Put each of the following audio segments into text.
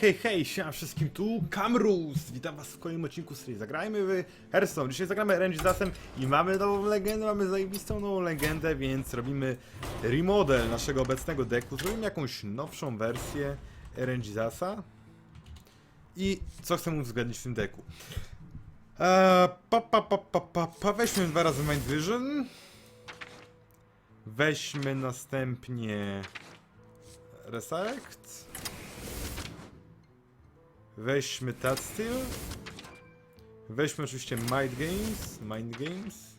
Hej, hej, siema wszystkim, tu Kamrus! Witam was w kolejnym odcinku serii Zagrajmy w Hearthstone. Dzisiaj zagramy Range'dasem i mamy nową legendę, mamy zajebistą nową legendę, więc robimy remodel naszego obecnego decku. Zrobimy jakąś nowszą wersję Range'dasa i co chcemy uwzględnić w tym decku. Eee, pa, pa, pa, pa, pa, pa. Weźmy dwa razy Mind Vision. Weźmy następnie Resurrect. Weźmy Tatsteel. Weźmy oczywiście Mind Games. Mind Games.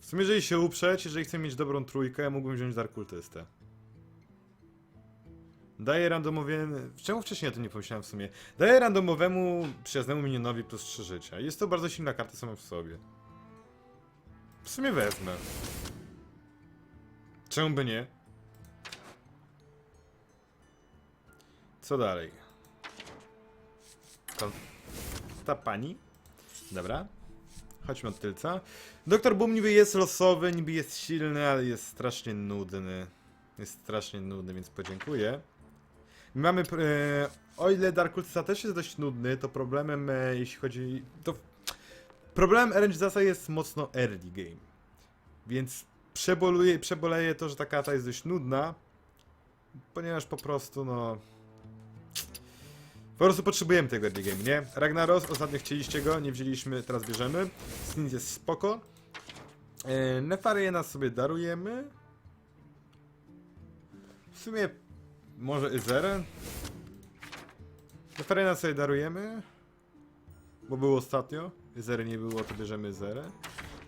W sumie, jeżeli się uprzeć, jeżeli chcę mieć dobrą trójkę, mógłbym wziąć Dark Cultystę. Daję randomowie... Czemu wcześniej o tym nie pomyślałem w sumie? Daję randomowemu przyjaznemu minionowi plus 3 życia. Jest to bardzo silna karta sama w sobie. W sumie wezmę. Czemu by nie? Co dalej? Kon- Ta pani. Dobra. Chodźmy od tylca. Doktor Boom niby jest losowy, niby jest silny, ale jest strasznie nudny. Jest strasznie nudny, więc podziękuję. Mamy. E, o ile Dark Ultisa też jest dość nudny, to problemem, e, jeśli chodzi. To. Problemem Range'dasa jest mocno early game. Więc przeboluje, przeboleje to, że ta karta jest dość nudna. Ponieważ po prostu, no. Po prostu potrzebujemy tego early game, nie? Ragnaros, ostatnio chcieliście go, nie wzięliśmy, teraz bierzemy. Snit jest spoko. E, Nefarię nas sobie darujemy. W sumie może Izerę. Nefarię nas sobie darujemy. Bo było ostatnio. Izery nie było, to bierzemy Izerę.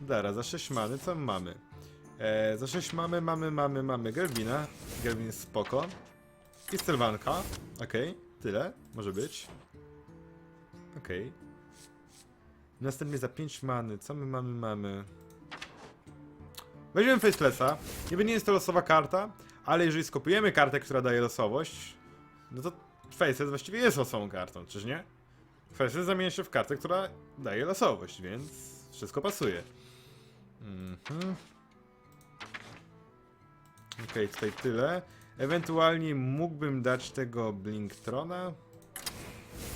Dara, za 6 many, co my mamy? E, za 6 mamy, mamy, mamy, mamy Gerwina. Gerwin jest spoko. I Sylwanka. Okej, tyle. Może być. Okej. Następnie za 5 many. Co my mamy? Mamy. Weźmiemy Facelessa. Niby nie jest to losowa karta, ale jeżeli skopiujemy kartę, która daje losowość, no to Faceless właściwie jest losową kartą, czyż nie? Faceless zamienia się w kartę, która daje losowość, więc wszystko pasuje. Mhm. Okej, tutaj tyle. Ewentualnie mógłbym dać tego Blinktrona.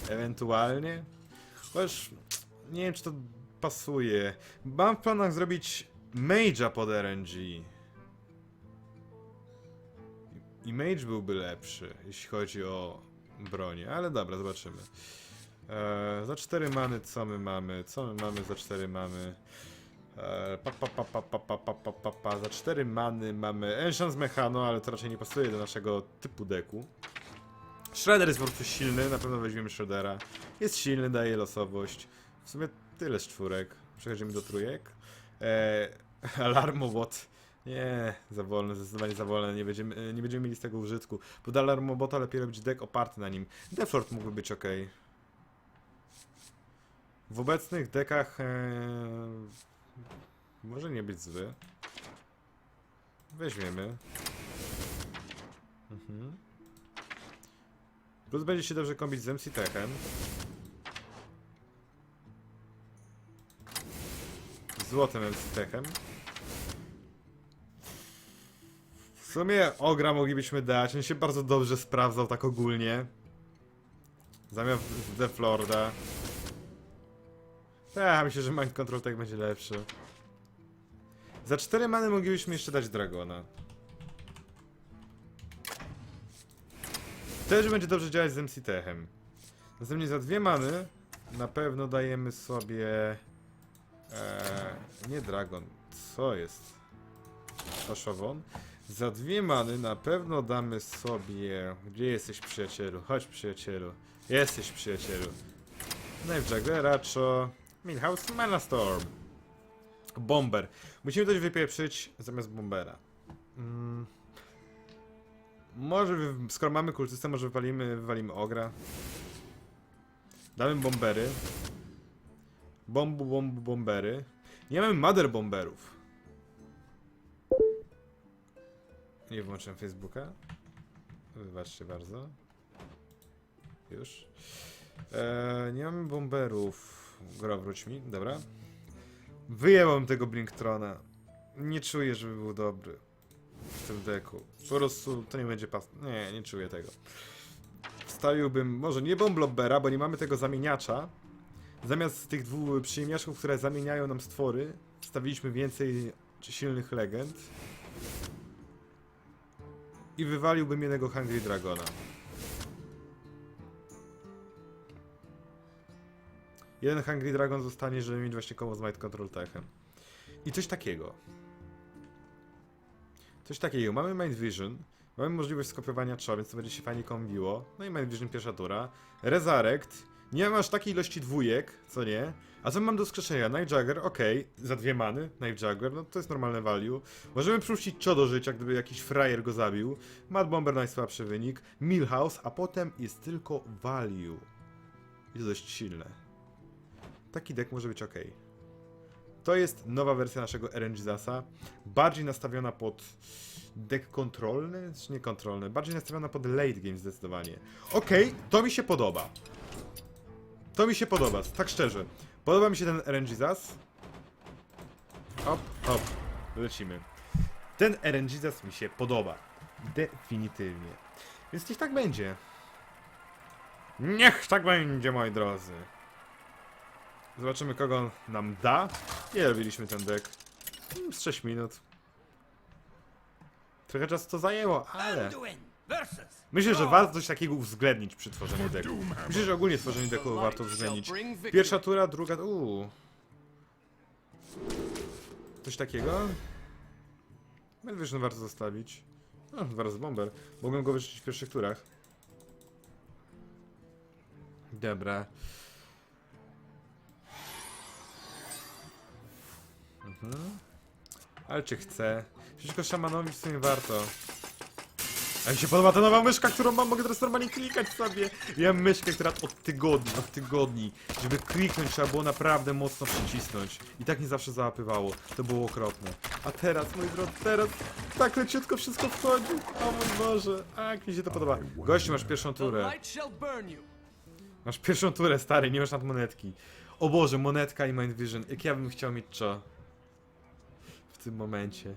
Ewentualnie. Chociaż nie wiem, czy to pasuje. Mam w planach zrobić Mage'a pod RNG. I Mage byłby lepszy, jeśli chodzi o bronię, ale dobra, zobaczymy. Eee, za 4 many co my mamy? Co my mamy za 4 mamy? Eee, pa, pa, pa, pa, pa, pa, pa, pa, pa. Za 4 many mamy Enchant Mechano, ale to raczej nie pasuje do naszego typu deku. Shredder jest po prostu silny, na pewno weźmiemy Shreddera. Jest silny, daje losowość. W sumie tyle z czwórek. Przechodzimy do trójek. Eee, Alarmobot. Nie, za wolne, zdecydowanie za wolne. Nie będziemy, nie będziemy mieli z tego użytku. Bo do Alarmobota lepiej robić deck oparty na nim. Deflord mógłby być ok. W obecnych dekach eee, może nie być zły. Weźmiemy. Mhm. Plus będzie się dobrze kombić z MC Techem. Złotym MC Techem. W sumie Ogra moglibyśmy dać, on się bardzo dobrze sprawdzał tak ogólnie. Zamiast Deflorda. Ja myślę, że Mind Control tak będzie lepszy. Za 4 many moglibyśmy jeszcze dać Dragona. Też będzie dobrze działać z MC Techem. Następnie za dwie many na pewno dajemy sobie... Eee, nie Dragon, co jest? Oszowon. Za dwie many na pewno damy sobie... Gdzie jesteś przyjacielu? Chodź przyjacielu. Jesteś przyjacielu. Knife Jaggeraczo. Milhouse Mana Storm. Bomber. Musimy coś wypieprzyć zamiast bombera. Mm. Może, skoro mamy kultystę, może wywalimy, wywalimy ogra. Damy bombery. Bombu, bombu, bombery. Nie mamy mother bomberów. Nie włączyłem Facebooka. Wybaczcie bardzo. Już. Eee, nie mamy bomberów. Gra, wróć mi, dobra. Wyjęłam tego Blinktrona. Nie czuję, żeby był dobry w tym deku. Po prostu to nie będzie pas... Nie, nie czuję tego. Wstawiłbym, może nie Bomblobbera, bo nie mamy tego zamieniacza. Zamiast tych dwóch przyjemniaczków, które zamieniają nam stwory, wstawiliśmy więcej silnych legend. I wywaliłbym jednego Hungry Dragona. Jeden Hungry Dragon zostanie, żeby mieć właśnie koło z Might Control Techem. I coś takiego. Coś takiego. Mamy Mind Vision. Mamy możliwość skopiowania cza, więc to będzie się fajnie kombiło. No i Mind Vision pierwsza tura. Resurrect. Nie mam aż takiej ilości dwójek, co nie? A co mam do skrzeszenia? Night Jagger, okej, za dwie many, Night Jagger, no to jest normalne value. Możemy przywrócić Cho do życia, gdyby jakiś frajer go zabił. Mad Bomber najsłabszy wynik. Millhouse, a potem jest tylko value. To dość silne. Taki deck może być ok. To jest nowa wersja naszego RNG Zasa. Bardziej nastawiona pod deck kontrolny, czy nie kontrolny? Bardziej nastawiona pod late game zdecydowanie. Okej, to mi się podoba. To mi się podoba, tak szczerze. Podoba mi się ten RNG Zas. Hop, hop, lecimy. Ten RNG Zas mi się podoba. Definitywnie. Więc niech tak będzie. Niech tak będzie, moi drodzy. Zobaczymy, kogo nam da. Ile robiliśmy ten deck? Mm, Z 6 minut. Trochę czasu to zajęło, ale... Myślę, że warto coś takiego uwzględnić przy tworzeniu decku. Myślę, że ogólnie tworzenie decku warto uwzględnić. Pierwsza tura, druga... Uuu. Coś takiego? Melvision warto zostawić. No, dwa razy bomber. Mogłem go wyrzucić w pierwszych turach. Dobra. Mhm. Ale czy chcę? Przeciwko szamanowi w sumie warto. A mi się podoba ta nowa myszka, którą mam, mogę teraz normalnie klikać sobie. Ja mam myszkę, która od tygodni, od tygodni, żeby kliknąć trzeba było naprawdę mocno przycisnąć. I tak nie zawsze załapywało. To było okropne. A teraz, moi drodzy, teraz tak leciutko wszystko wchodzi. O mój Boże, a jak mi się to podoba. Gościu, masz pierwszą turę. Masz pierwszą turę, stary, nie masz nad monetki. O Boże, monetka i Mind Vision. Jak ja bym chciał mieć czo. W tym momencie.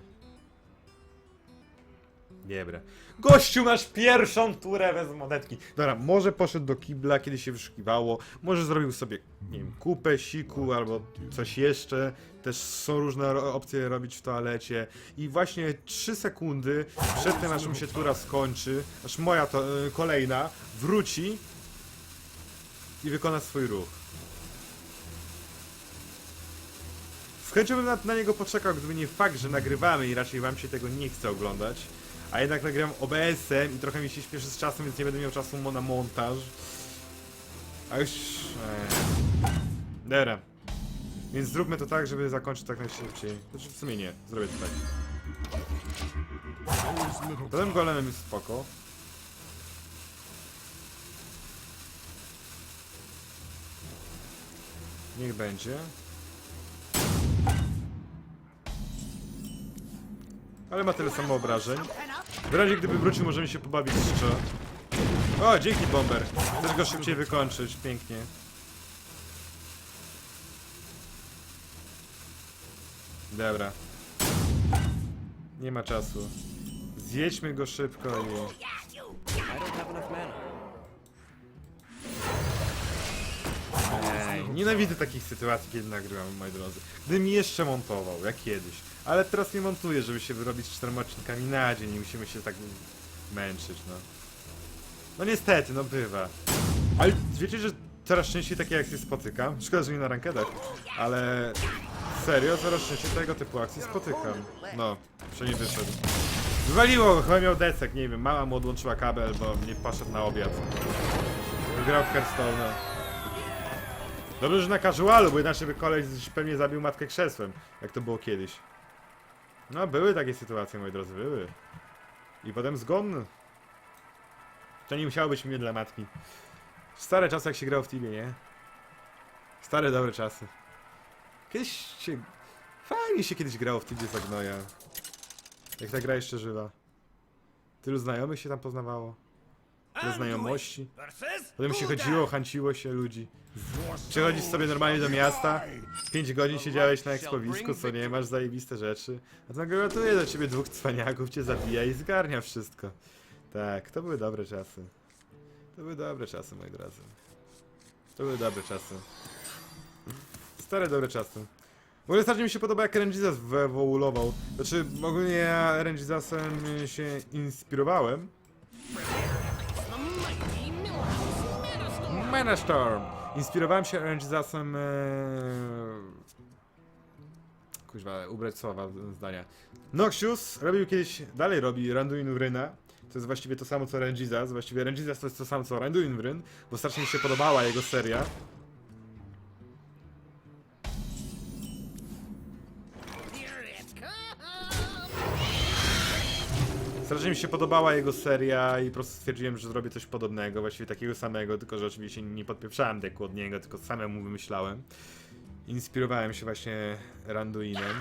Dobra. Gościu, masz pierwszą turę bez monetki. Dobra, może poszedł do kibla, kiedy się wyszukiwało. Może zrobił sobie, nie wiem, kupę, siku albo coś jeszcze. Też są różne opcje robić w toalecie. I właśnie 3 sekundy przed tym, aż mu się tura skończy, aż moja to, y, kolejna wróci i wykona swój ruch. Chęcią bym na, na niego poczekał, gdyby nie fakt, że nagrywamy i raczej wam się tego nie chce oglądać. A jednak nagrywam OBS-em i trochę mi się śpieszy z czasem, więc nie będę miał czasu na montaż. A już... Eee. Dobra. Więc zróbmy to tak, żeby zakończyć tak najszybciej. Znaczy w sumie nie, zrobię to tak. Potem golemem jest spoko. Niech będzie. Ale ma tyle samo obrażeń. W razie gdyby wrócił, możemy się pobawić jeszcze. O, dzięki Bomber. Chcesz go szybciej wykończyć, pięknie. Dobra. Nie ma czasu. Zjedźmy go szybko i... Ej, nienawidzę takich sytuacji, kiedy nagrywam, moi drodzy. Gdybym jeszcze montował, jak kiedyś. Ale teraz nie montuję, żeby się wyrobić czterema odcinkami na dzień i musimy się tak męczyć, no. No niestety, no bywa. Ale wiecie, że coraz częściej takie akcje spotykam? Szkoda, że nie na rankedach, ale serio, coraz częściej tego typu akcje spotykam. No, przynajmniej wyszedł. Wywaliło go, chyba miał desek, nie wiem, mama mu odłączyła kabel, bo nie poszedł na obiad. Grał w Hearthstone'a. Dobrze, że na casualu, bo inaczej by koleś pewnie zabił matkę krzesłem, jak to było kiedyś. No, były takie sytuacje, moi drodzy, były. I potem zgon. To nie musiało być mnie dla matki. Stare czasy, jak się grało w teamie, nie? Stare, dobre czasy. Kiedyś się... Fajnie się kiedyś grało w teamie Zagnoja. Jak ta gra jeszcze żywa. Tylu znajomych się tam poznawało. Tyle znajomości. Potem się chodziło, hanciło się ludzi. Przechodzisz sobie normalnie do miasta, 5 godzin siedziałeś na ekspowisku, co nie, masz zajebiste rzeczy. A to nagle ratuje do ciebie dwóch cwaniaków, cię zabija i zgarnia wszystko. Tak, to były dobre czasy. To były dobre czasy, moi drodzy. To były dobre czasy. Stare, dobre czasy. W ogóle strasznie mi się podoba, jak Rangizas wyewoluował. Znaczy, ogólnie ja Rangizasem się inspirowałem. Manastorm! Inspirowałem się Rangizasem... Ee... Kuźwa, ubrać słowa zdania. Noxius robił kiedyś, dalej robi Randuin Wryna. To jest właściwie to samo co Rangizas. Właściwie Rangizas to jest to samo co Randuin Wryn, bo strasznie mi się podobała jego seria. Strasznie mi się podobała jego seria i po prostu stwierdziłem, że zrobię coś podobnego, właściwie takiego samego, tylko że oczywiście nie podpieprzałem deku od niego, tylko samemu wymyślałem. Inspirowałem się właśnie Randuinem.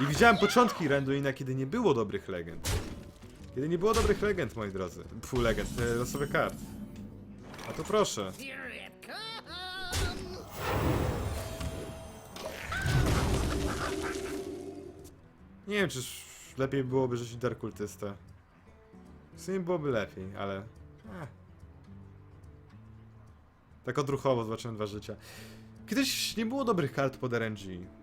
I widziałem początki Randuina, kiedy nie było dobrych legend. Kiedy nie było dobrych legend, moi drodzy. Fu, legend, e, losowych kart. A to proszę. Nie wiem, czy lepiej byłoby rzucić Dark Kultystę. W sumie byłoby lepiej, ale... Eh. Tak odruchowo zobaczyłem dwa życia. Kiedyś nie było dobrych kart pod RNG.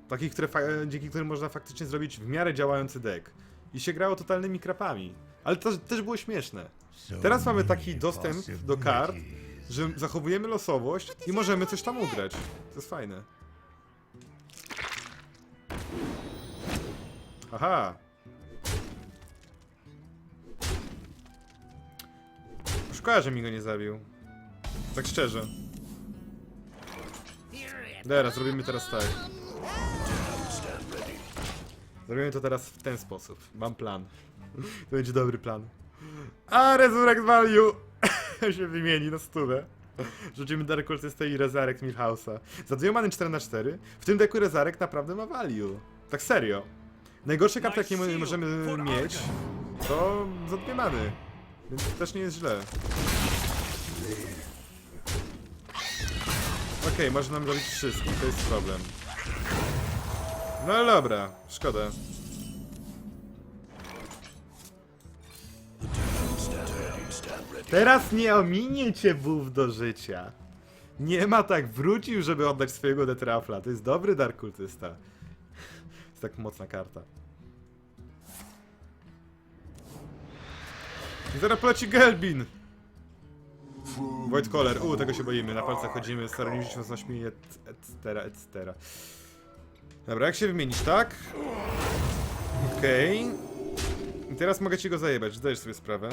Takich, które dzięki którym można faktycznie zrobić w miarę działający deck. I się grało totalnymi krapami. Ale to też było śmieszne. Teraz mamy taki dostęp do kart, że zachowujemy losowość i możemy coś tam ugrać. To jest fajne. Aha. Szkoda, że mi go nie zabił. Tak szczerze. Dobra, zrobimy teraz tak. Zrobimy to teraz w ten sposób. Mam plan. To będzie dobry plan. A, Resurrect Value! się wymieni na stówę. Rzucimy Dark Cultystę i Resurrect Milhouse'a. Za dwie many 4 na 4 W tym deku Resurrect naprawdę ma value. Tak serio. Najgorsze karty, jakie my możemy mieć, to za dwie many. Więc też nie jest źle. Okej, może nam robić wszystko, to jest problem. No ale dobra, szkoda. Teraz nie ominie cię buf do życia. Nie ma tak, wrócił, żeby oddać swojego detrafla. To jest dobry Dark Kultysta. jest tak mocna karta. Zaraz poleci Gelbin! Void Collar, u, tego się boimy, na palcach chodzimy, staraliśmy się z ośmi, et, et, etc. Dobra, jak się wymienić, tak? Okej. I teraz mogę ci go zajebać, zdajesz sobie sprawę.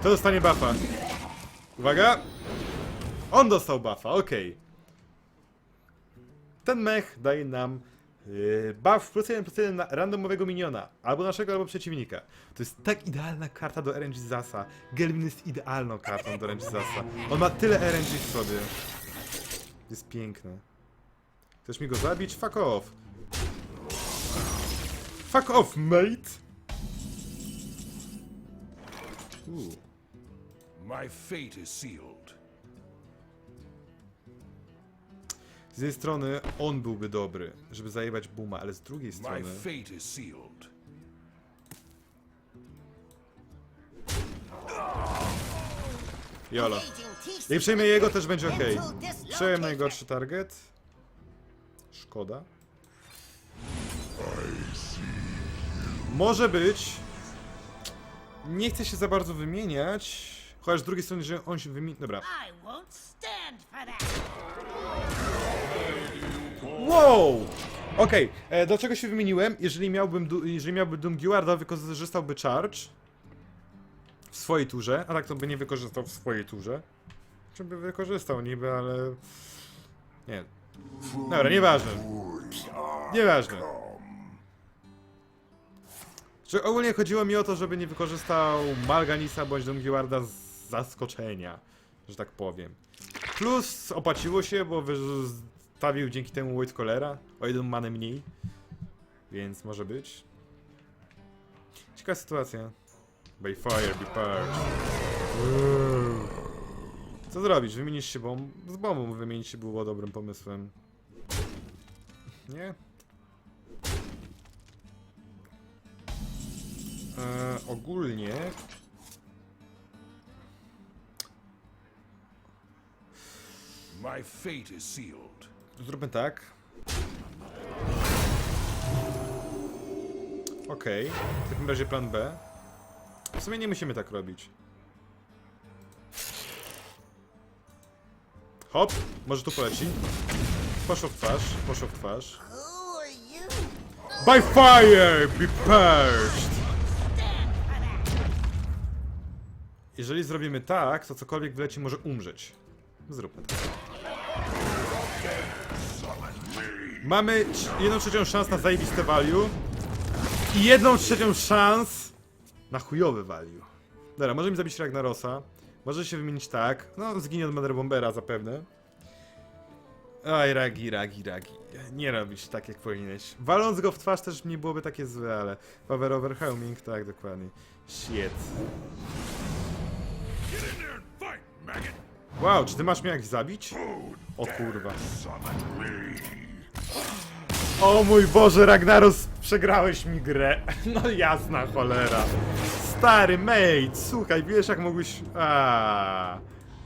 Kto dostanie buffa? Uwaga! On dostał buffa, okej. Ten mech daje nam yy, buff plus 1 plus 1 na randomowego miniona. Albo naszego, albo przeciwnika. To jest tak idealna karta do RNG Zasa. Gelmin jest idealną kartą do RNG Zasa. On ma tyle RNG w sobie. Jest piękne. Chcesz mi go zabić? Fuck off. Fuck off, mate! My fate is sealed. Z jednej strony on byłby dobry, żeby zajebać Buma, ale z drugiej My strony... fate is sealed. Jolo. Jak przejmę jego, też będzie ok. Przejąłem najgorszy target. Szkoda. Może być. Nie chcę się za bardzo wymieniać. Chociaż z drugiej strony, że on się wymieni... Dobra. Wow! Okej, e, do czego się wymieniłem? Jeżeli miałbym, jeżeli miałby Doom Guarda, wykorzystałby Charge w swojej turze, a tak to by nie wykorzystał w swojej turze. Czy by wykorzystał niby, ale... Nie. Dobra, nieważne. Nieważne. Czy ogólnie chodziło mi o to, żeby nie wykorzystał Malganisa bądź Doom Guarda z zaskoczenia, że tak powiem. Plus opłaciło się, bo stawił dzięki temu White Collera o jedną manę mniej. Więc może być. Ciekawa sytuacja. By fire, be purged. Co zrobisz? Wymienisz się bomb... Z bombą wymienić się było dobrym pomysłem. Nie? Eee, ogólnie... My fate is sealed. Zróbmy tak. Okej, w takim razie plan B. W sumie nie musimy tak robić. Hop, może tu poleci. Poszło w twarz, poszło w twarz. By fire, be purged! Jeżeli zrobimy tak, to cokolwiek wleci może umrzeć. Zróbmy tak. Mamy jedną trzecią szans na zajebiste value i jedną trzecią szans na chujowy value. Dobra, może mi zabić Ragnarosa. Może się wymienić tak. No, zginie od Mother Bombera zapewne. Aj, Ragi, Ragi, Ragi. Nie robić tak, jak powinieneś. Waląc go w twarz też nie byłoby takie złe, ale... Power overwhelming, tak, dokładnie. Shit. Wow, czy ty masz mnie jak zabić? O kurwa. O mój Boże, Ragnaros, przegrałeś mi grę. No jasna cholera. Stary mate, słuchaj, wiesz jak mogłeś... A,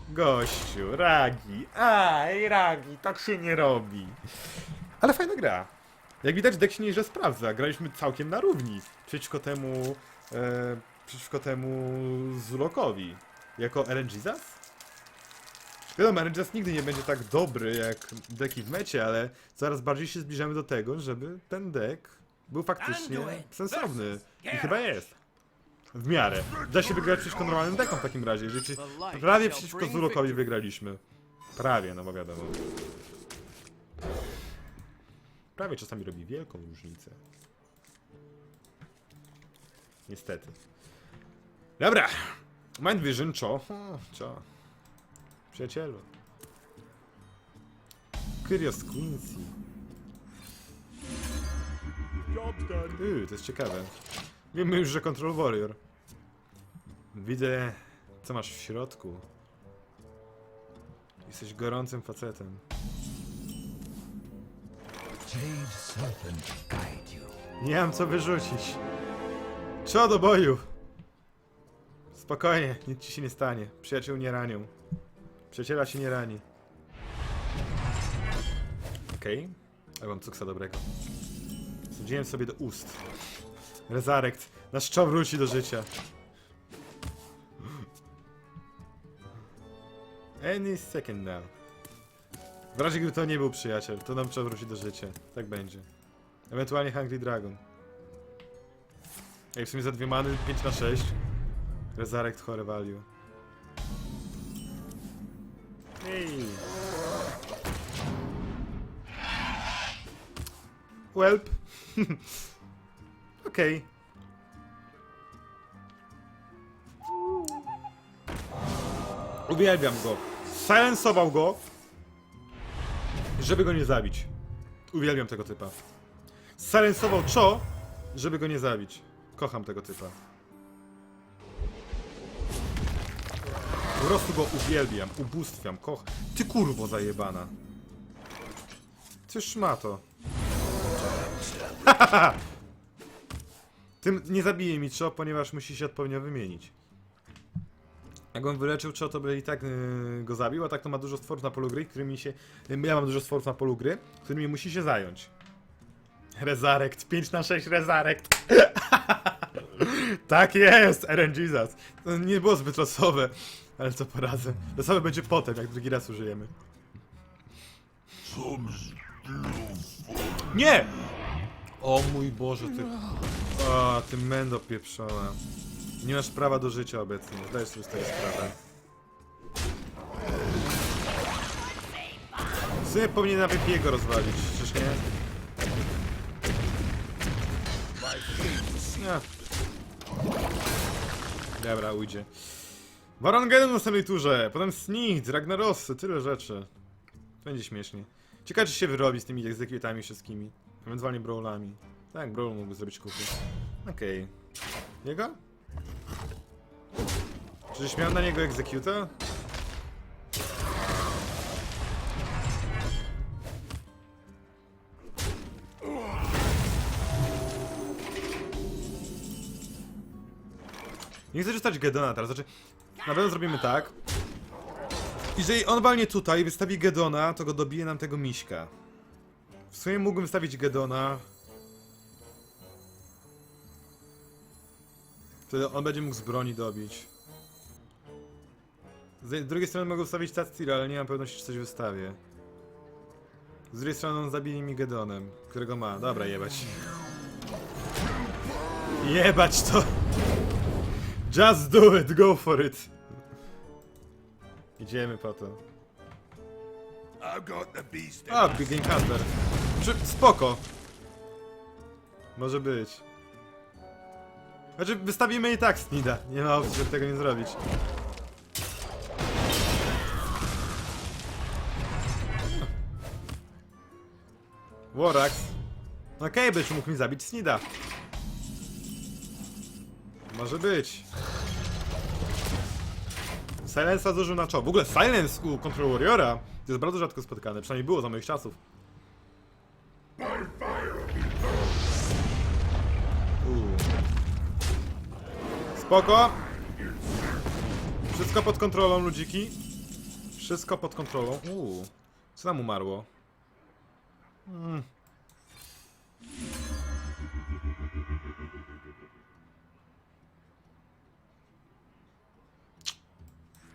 Gościu, Ragi. Aj, Ragi, tak się nie robi. Ale fajna gra. Jak widać, deck się nieźle sprawdza. Graliśmy całkiem na równi. Przeciwko temu... E, przeciwko temu Zulokowi. Jako RNG Zas? Wiadomo, Rangers nigdy nie będzie tak dobry jak deki w mecie, ale coraz bardziej się zbliżamy do tego, żeby ten deck był faktycznie sensowny. I chyba jest. W miarę. Da się wygrać przeciwko normalnym dekom w takim razie. Jeżeli. Prawie przeciwko Zurokowi wygraliśmy. Prawie, no bo wiadomo. Prawie czasami robi wielką różnicę. Niestety. Dobra. Mind Vision, czo? O, czo. Przyjacielu. Curious Quincy. Yy, to jest ciekawe. Wiemy już, że Control Warrior. Widzę, co masz w środku. Jesteś gorącym facetem. Nie mam co wyrzucić. Co do boju! Spokojnie, nic ci się nie stanie. Przyjaciół nie ranią. Przyjaciela się nie rani. Okej. Okay. mam cuksa dobrego. Wsadziłem sobie do ust. Rezarekt. Nasz czoł wróci do życia. Any second now. W razie gdyby to nie był przyjaciel, to nam trzeba wrócić do życia. Tak będzie. Ewentualnie Hungry Dragon. Ej, w sumie za dwie many 5 na 6. Resurrect Horror Value. Welp. Okej. Uwielbiam go. Silensował go, żeby go nie zabić. Uwielbiam tego typa. Silensował Cho, żeby go nie zabić. Kocham tego typa. Po prostu go uwielbiam, ubóstwiam, kocham. Ty kurwo zajebana. Ty szmato. Tym nie zabije mi Cho, ponieważ musi się odpowiednio wymienić. Jak on wyleczył Cho, to by i tak yy, go zabił, a tak to ma dużo stworów na polu gry, którymi się... Ja mam dużo stworów na polu gry, którymi musi się zająć. Rezarekt, 5 na 6 Rezarekt. tak jest, RNG Zas. To nie było zbyt losowe, ale co poradzę. Losowe będzie potem, jak drugi raz użyjemy. Nie! O mój Boże, ty... O, ty mendo pieprzona. Nie masz prawa do życia obecnie, zdajesz sobie z tego sprawę. W powinien nawet jego rozwalić, czyż nie? Nie. Dobra, ujdzie. Varangen w następnej turze, potem Snicht, Ragnarosy, tyle rzeczy. Będzie śmiesznie. Ciekawe, czy się wyrobi z tymi egzekwitami wszystkimi. Ewentualnie brawlami. Tak, brawl mógłby zrobić kupy. Okej. Jego? Czyżeś miał na niego executa? Nie chcę rzucać Gedona teraz, znaczy... Na pewno zrobimy tak. Jeżeli on walnie tutaj, wystawi Gedona, to go dobije nam tego miśka. W sumie mógłbym wystawić Gedona. Wtedy on będzie mógł z broni dobić. Z drugiej strony mogę ustawić Tatstira, ale nie mam pewności, czy coś wystawię. Z drugiej strony on zabije mi Gedonem, którego ma. Dobra, jebać. Jebać to! Just do it, go for it! Idziemy po to. A, Big Hunter. Czy, spoko. Może być. Znaczy, wystawimy i tak Snida. Nie ma opcji, żeby tego nie zrobić. Worax. Okej, byś mógł mi zabić Snida. Może być. Silensa zużył na czoło. W ogóle Silence u Control Warriora jest bardzo rzadko spotykane, przynajmniej było za moich czasów. Spoko. Wszystko pod kontrolą, ludziki. Wszystko pod kontrolą. Uuu. Co nam umarło? Mm.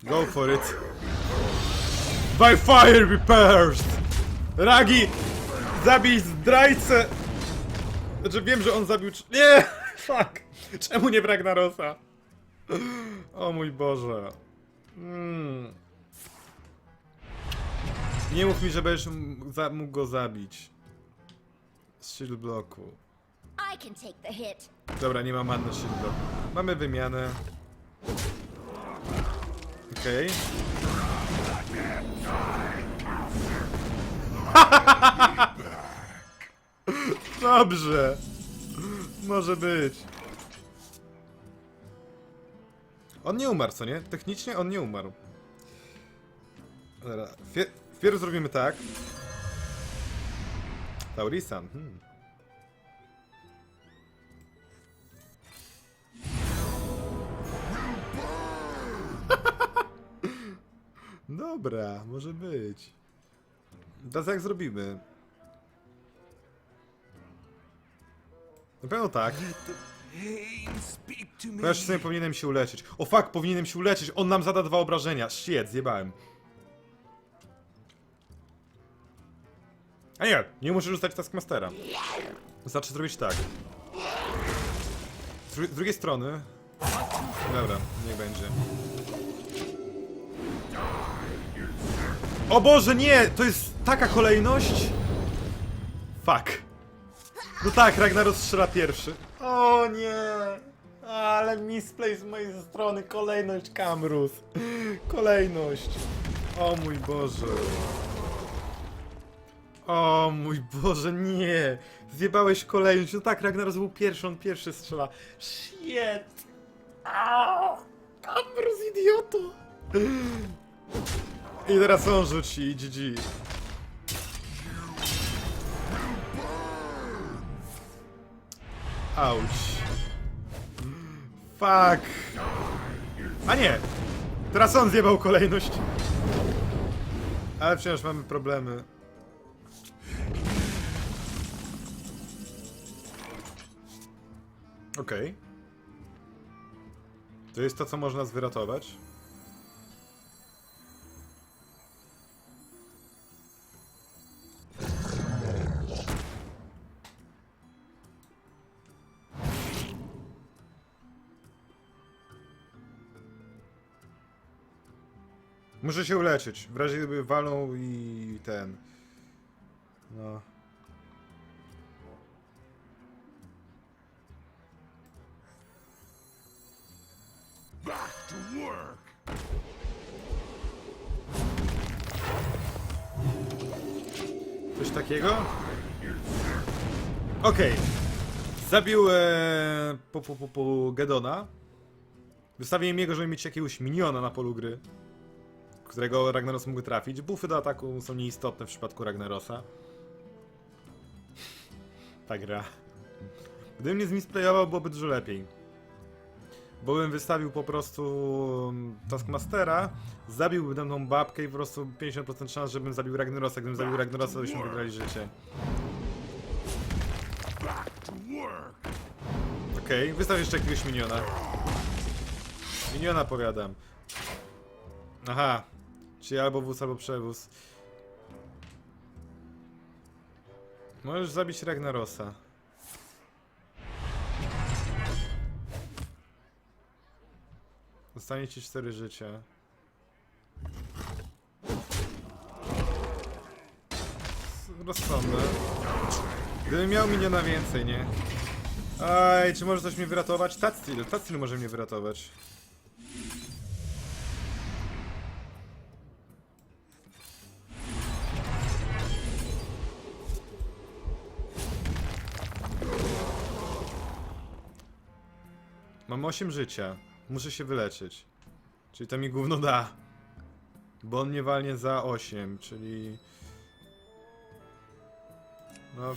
Go for it. By fire be pierced! Ragi! Zabij zdrajcę! Znaczy wiem, że on zabił... Nie! Fuck! Czemu nie Ragnarosa? O mój Boże. Mm. Nie mów mi, że będziesz mógł go zabić. Z shield bloku. Dobra, nie ma man na shield bloku. Mamy wymianę. Okej. Dobrze. Może być. On nie umarł, co nie? Technicznie on nie umarł. Dobra, wpie- wpierw zrobimy tak. Taurisan, hmm. Dobra, może być. Teraz jak zrobimy? Na pewno tak. Ponieważ sobie powinienem się uleczyć. O fuck, powinienem się uleczyć. On nam zada dwa obrażenia. Shit, zjebałem. A nie, nie muszę rzucać Taskmastera. Wystarczy zrobić tak. Z, dru- z drugiej strony... Dobra, niech będzie. O Boże, nie! To jest taka kolejność! Fuck. No tak, Ragnaros strzela pierwszy. O nie! Ale misplay z mojej strony, kolejność Kamrus. Kolejność. O mój Boże. O mój Boże, nie! Zjebałeś kolejność. No tak, Ragnaros był pierwszy, on pierwszy strzela. Shit! Aaaa! Kamrus, idioto! I teraz on rzuci, GG. Auć. Fuck. A nie! Teraz on zjebał kolejność. Ale wciąż mamy problemy. Okej. To jest to, co może nas Muszę się uleczyć. W razie gdyby walą i ten. No. Back to work. Coś takiego? Okej. Zabił e, po, po, po, po Gedona. Wystawiłem jego, żeby mieć jakiegoś miniona na polu gry. Którego Ragnaros mógł trafić. Buffy do ataku są nieistotne w przypadku Ragnarosa. Ta gra. Gdybym nie zmisplayował, byłoby dużo lepiej. bo bym wystawił po prostu mm, Taskmastera, zabiłbym tą babkę i po prostu 50% szans, żebym zabił Ragnarosa. Gdybym zabił Ragnarosa, to byśmy wygrali życie. Okej, wystaw jeszcze jakiegoś miniona. Miniona powiadam. Aha. Czyli albo wóz, albo przewóz. Możesz zabić Ragnarosa. Zostanie ci 4 życia. Rozsądne. Gdybym miał miniona więcej, nie? Aj, czy może coś mnie wyratować? Tatsteel, Tatsteel może mnie wyratować. Mam 8 życia. Muszę się wyleczyć. Czyli to mi gówno da. Bo on mnie walnie za 8, czyli... No...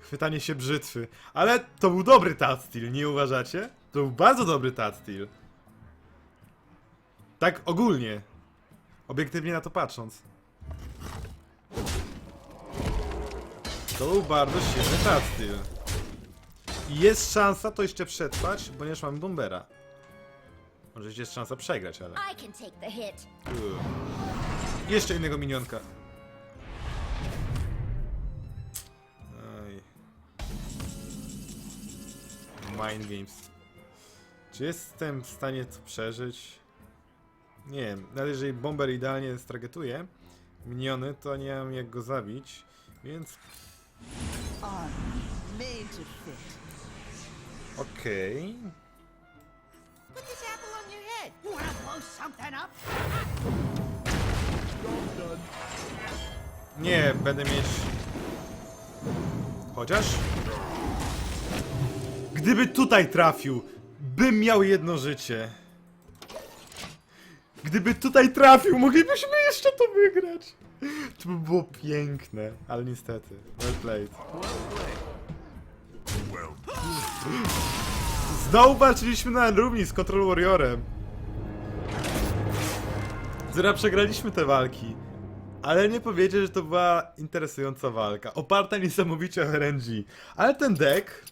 Chwytanie się brzytwy. Ale to był dobry Tatsteel, nie uważacie? To był bardzo dobry Tatsteel. Tak ogólnie. Obiektywnie na to patrząc. To był bardzo silny Tatsteel. Jest szansa to jeszcze przetrwać, ponieważ mamy bombera. Może jest szansa przegrać, ale... I can take the hit. Uuu. Jeszcze innego minionka. Mind games. Czy jestem w stanie to przeżyć? Nie wiem, ale jeżeli bomber idealnie stragetuje miniony, to nie mam jak go zabić, więc Made to fit. Okej. Put this apple on your head. You wanna blow something up? Nie, będę mieć... Chociaż... Gdyby tutaj trafił, bym miał jedno życie. Gdyby tutaj trafił, moglibyśmy jeszcze to wygrać. To by było piękne, ale niestety. Well played. Well, Znowu walczyliśmy na równi z Control Warriorem. Zera przegraliśmy te walki. Ale nie powiedzieć, że to była interesująca walka. Oparta niesamowicie o RNG. Ale ten deck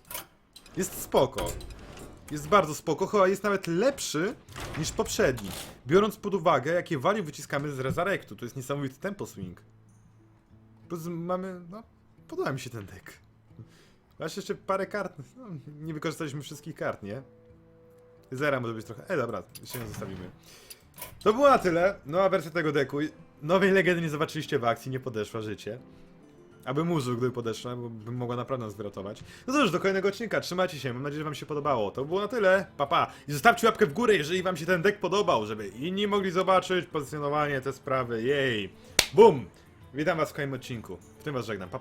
jest spoko. Jest bardzo spoko, chyba jest nawet lepszy niż poprzedni. Biorąc pod uwagę, jakie wali wyciskamy z Resurrectu. To jest niesamowity tempo swing. Plus mamy, no, podoba mi się ten deck. Masz jeszcze parę kart. No, nie wykorzystaliśmy wszystkich kart, nie? Zera może być trochę. E, dobra, jeszcze ją zostawimy. To było na tyle. Nowa wersja tego deku. Nowej legendy nie zobaczyliście w akcji, nie podeszła życie. Abym użył, gdyby podeszła, bo bym mogła naprawdę nas wyratować. No to już do kolejnego odcinka. Trzymajcie się, mam nadzieję, że wam się podobało. To było na tyle. Pa, pa. I zostawcie łapkę w górę, jeżeli wam się ten deck podobał, żeby inni mogli zobaczyć pozycjonowanie, te sprawy. Jej. Bum! Witam was w kolejnym odcinku. W tym was żegnam. Pa, pa.